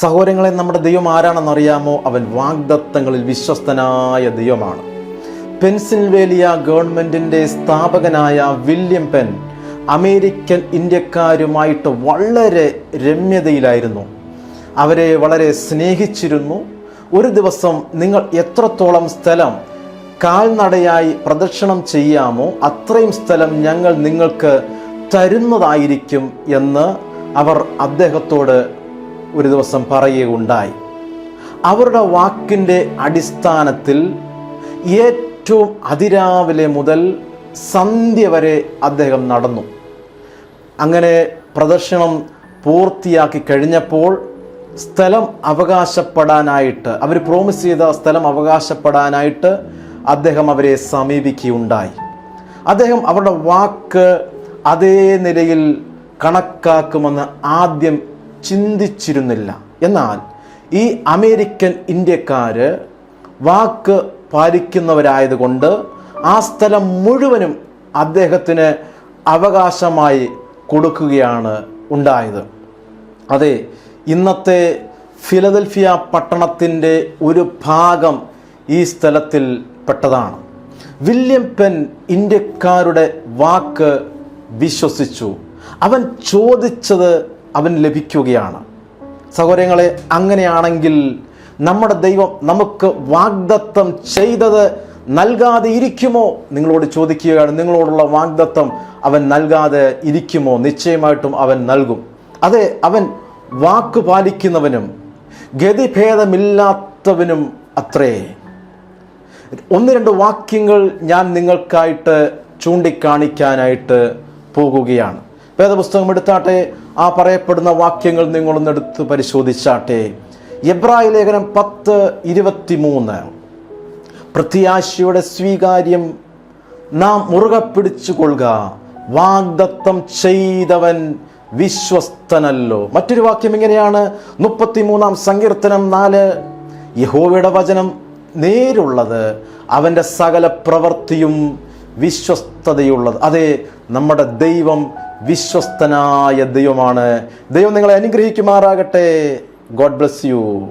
സഹോദരങ്ങളെ നമ്മുടെ ദൈവം ആരാണെന്ന് അറിയാമോ അവൻ വാഗ്ദത്തങ്ങളിൽ വിശ്വസ്തനായ ദൈവമാണ്. പെൻസിൽവേലിയ ഗവൺമെന്റിന്റെ സ്ഥാപകനായ വില്യം പെൻ അമേരിക്കൻ ഇന്ത്യക്കാരുമായിട്ട് വളരെ രമ്യതയിലായിരുന്നു. അവരെ വളരെ സ്നേഹിച്ചിരുന്നു. ഒരു ദിവസം നിങ്ങൾ എത്രത്തോളം സ്ഥലം കാൽനടയായി പ്രദക്ഷിണം ചെയ്യാമോ അത്രയും സ്ഥലം ഞങ്ങൾ നിങ്ങൾക്ക് തരുന്നതായിരിക്കും എന്ന് അവർ അദ്ദേഹത്തോട് ഒരു ദിവസം പറയുകയുണ്ടായി. അവരുടെ വാക്കിന്റെ അടിസ്ഥാനത്തിൽ ഏറ്റവും അതിരാവിലെ മുതൽ സന്ധ്യ വരെ അദ്ദേഹം നടന്നു. അങ്ങനെ പ്രദർശനം പൂർത്തിയാക്കി കഴിഞ്ഞപ്പോൾ സ്ഥലം അവകാശപ്പെടാനായിട്ട് അവർ പ്രോമിസ് ചെയ്ത സ്ഥലം അവകാശപ്പെടാനായിട്ട് അദ്ദേഹം അവരെ സമീപിക്കുകയുണ്ടായി. അദ്ദേഹം അവരുടെ വാക്ക് അതേ നിലയിൽ കണക്കാക്കുമെന്ന് ആദ്യം ചിന്തിച്ചിരുന്നില്ല. എന്നാൽ ഈ അമേരിക്കൻ ഇന്ത്യക്കാര് വാക്ക് പാലിക്കുന്നവരായതുകൊണ്ട് ആ സ്ഥലം മുഴുവനും അദ്ദേഹത്തിന് അവകാശമായി കൊടുക്കുകയാണ് ഉണ്ടായത്. അതെ ഇന്നത്തെ ഫിലദൽഫിയ പട്ടണത്തിന്റെ ഒരു ഭാഗം ഈ സ്ഥലത്തിൽ പെട്ടതാണ്. വില്യം പെൻ ഇന്ത്യക്കാരുടെ വാക്ക് വിശ്വസിച്ചു. അവൻ ചോദിച്ചത് അവൻ ലഭിക്കുകയാണ്. സഹോദരങ്ങളെ അങ്ങനെയാണെങ്കിൽ നമ്മുടെ ദൈവം നമുക്ക് വാഗ്ദത്തം ചെയ്തത് നൽകാതെ ഇരിക്കുമോ? നിങ്ങളോട് ചോദിക്കുകയാണ് നിങ്ങളോടുള്ള വാഗ്ദത്തം അവൻ നൽകാതെ ഇരിക്കുമോ? നിശ്ചയമായിട്ടും അവൻ നൽകും. അതെ അവൻ വാക്ക് പാലിക്കുന്നവനും ഗതിഭേദമില്ലാത്തവനും അത്രേ. ഒന്ന് രണ്ട് വാക്യങ്ങൾ ഞാൻ നിങ്ങൾക്കായിട്ട് ചൂണ്ടിക്കാണിക്കാനായിട്ട് പോകുകയാണ്. വേദപുസ്തകം എടുത്താട്ടെ ആ പറയപ്പെടുന്ന വാക്യങ്ങൾ നിങ്ങളൊന്നെടുത്ത് പരിശോധിച്ചാട്ടെ. എബ്രായ ലേഖനം പത്ത് ഇരുപത്തിമൂന്ന്. പ്രത്യാശയുടെ സ്വീകാര്യം നാം മുറുകെ പിടിച്ചു കൊള്ളുക വാഗ്ദത്തം ചെയ്തവൻ വിശ്വസ്തനല്ലോ. മറ്റൊരു വാക്യം ഇങ്ങനെയാണ്. മുപ്പത്തിമൂന്നാം സങ്കീർത്തനം നാല്. യഹോവയുടെ വചനം നേരുള്ളത് അവന്റെ സകല പ്രവൃത്തിയും വിശ്വസ്തതയുള്ളത്. അതെ നമ്മുടെ ദൈവം വിശ്വസ്തനായ ദൈവമാണ്. ദൈവം നിങ്ങളെ അനുഗ്രഹിക്കുമാറാകട്ടെ. God bless you